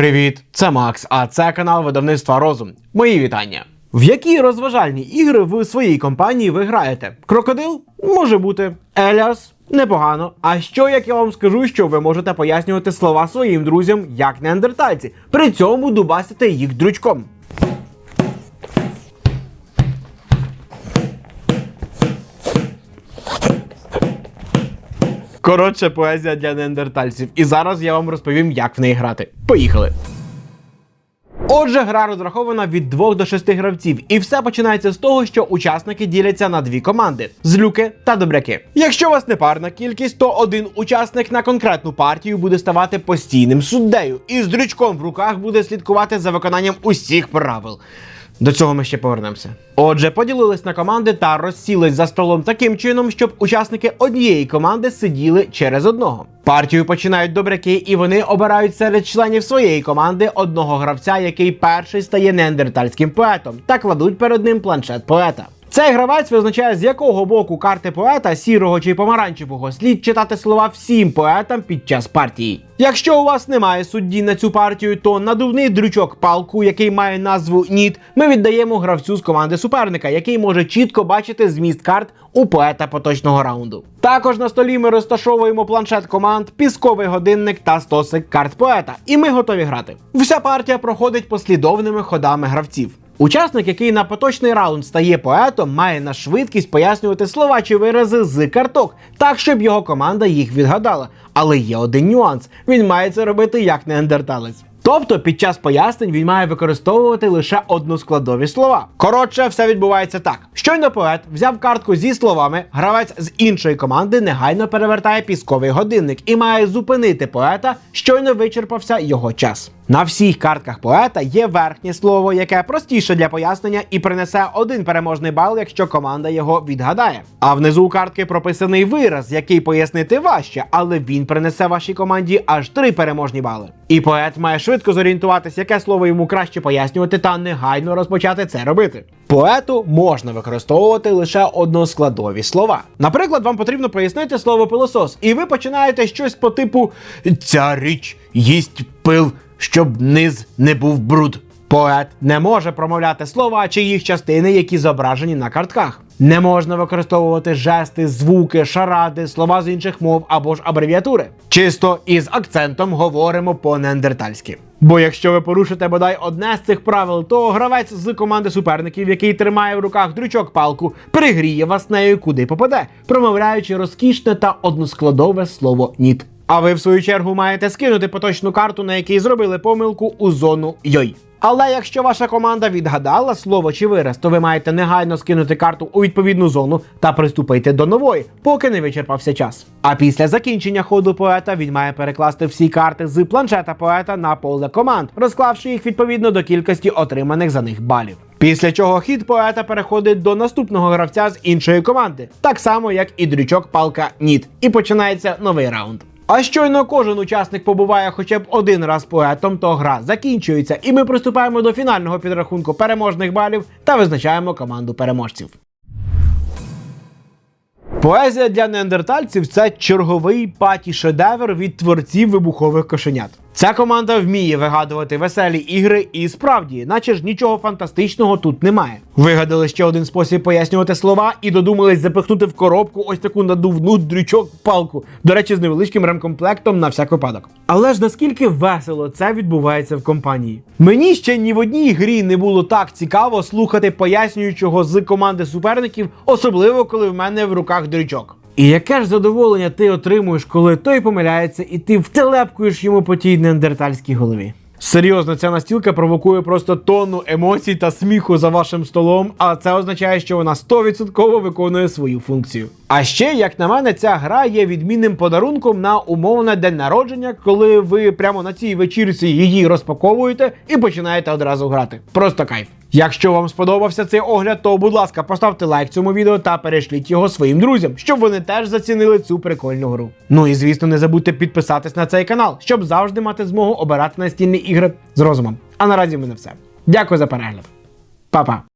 Привіт, це Макс, а це канал видавництва Розум. Мої вітання. В які розважальні ігри ви своїй компанії ви граєте? Крокодил? Може бути. Еліас? Непогано. А що як я вам скажу, що ви можете пояснювати слова своїм друзям як неандертальці, при цьому дубасити їх дрючком? Коротше, поезія для неандертальців. І зараз я вам розповім, як в неї грати. Поїхали! Отже, гра розрахована від 2 до 6 гравців, і все починається з того, що учасники діляться на дві команди: злюки та добряки. Якщо у вас не парна кількість, то один учасник на конкретну партію буде ставати постійним суддею і з дрючком в руках буде слідкувати за виконанням усіх правил. До цього ми ще повернемося. Отже, поділились на команди та розсілись за столом таким чином, щоб учасники однієї команди сиділи через одного. Партію починають добряки, і вони обирають серед членів своєї команди одного гравця, який перший стає неандертальським поетом, та кладуть перед ним планшет поета. Цей гравець визначає, з якого боку карти поета, сірого чи помаранчевого, слід читати слова всім поетам під час партії. Якщо у вас немає судді на цю партію, то надувний дрючок палку, який має назву Ніт, ми віддаємо гравцю з команди суперника, який може чітко бачити зміст карт у поета поточного раунду. Також на столі ми розташовуємо планшет команд, пісковий годинник та стосик карт поета, і ми готові грати. Вся партія проходить послідовними ходами гравців. Учасник, який на поточний раунд стає поетом, має на швидкість пояснювати слова чи вирази з карток, так щоб його команда їх відгадала. Але є один нюанс: він має це робити як неандерталець. Тобто під час пояснень він має використовувати лише односкладові слова. Коротше, все відбувається так: щойно поет взяв картку зі словами, гравець з іншої команди негайно перевертає пісковий годинник і має зупинити поета, щойно вичерпався його час. На всіх картках поета є верхнє слово, яке простіше для пояснення і принесе один переможний бал, якщо команда його відгадає. А внизу картки прописаний вираз, який пояснити важче, але він принесе вашій команді аж три переможні бали. І поет має швидко зорієнтуватися, яке слово йому краще пояснювати, та негайно розпочати це робити. Поету можна використовувати лише односкладові слова. Наприклад, вам потрібно пояснити слово пилосос, і ви починаєте щось по типу ця річ їсть пил, щоб низ не був бруд. Поет не може промовляти слова чи їх частини, які зображені на картках. Не можна використовувати жести, звуки, шаради, слова з інших мов або ж абревіатури. Чисто із акцентом говоримо по неандертальськи. Бо якщо ви порушите бодай одне з цих правил, то гравець з команди суперників, який тримає в руках дрючок палку, пригріє вас нею куди попаде, промовляючи розкішне та односкладове слово ніт. А ви, в свою чергу, маєте скинути поточну карту, на якій зробили помилку у зону йой. Але якщо ваша команда відгадала слово чи вираз, то ви маєте негайно скинути карту у відповідну зону та приступити до нової, поки не вичерпався час. А після закінчення ходу поета він має перекласти всі карти з планшета поета на поле команд, розклавши їх відповідно до кількості отриманих за них балів. Після чого хід поета переходить до наступного гравця з іншої команди, так само як і дрючок палка Ніт, і починається новий раунд. А щойно кожен учасник побуває хоча б один раз поетом, то гра закінчується, і ми приступаємо до фінального підрахунку переможних балів та визначаємо команду переможців. Поезія для неандертальців це черговий паті шедевр від творців вибухових кошенят. Ця команда вміє вигадувати веселі ігри, і справді, наче ж нічого фантастичного тут немає. Вигадали ще один спосіб пояснювати слова і додумались запихнути в коробку ось таку надувну дрючок палку. До речі, з невеличким ремкомплектом на всяк випадок. Але ж наскільки весело це відбувається в компанії? Мені ще ні в одній грі не було так цікаво слухати пояснюючого з команди суперників, особливо коли в мене в руках дрючок. І яке ж задоволення ти отримуєш, коли той помиляється, і ти втелепкуєш йому по тій неандертальській голові. Серйозно, ця настілка провокує просто тонну емоцій та сміху за вашим столом, а це означає, що вона 100% виконує свою функцію. А ще, як на мене, ця гра є відмінним подарунком на умовне день народження, коли ви прямо на цій вечірці її розпаковуєте і починаєте одразу грати. Просто кайф. Якщо вам сподобався цей огляд, то будь ласка, поставте лайк цьому відео та перешліть його своїм друзям, щоб вони теж зацінили цю прикольну гру. Ну і звісно, не забудьте підписатись на цей канал, щоб завжди мати змогу обирати настільні ігри з розумом. А наразі в мене все. Дякую за перегляд. Па-па!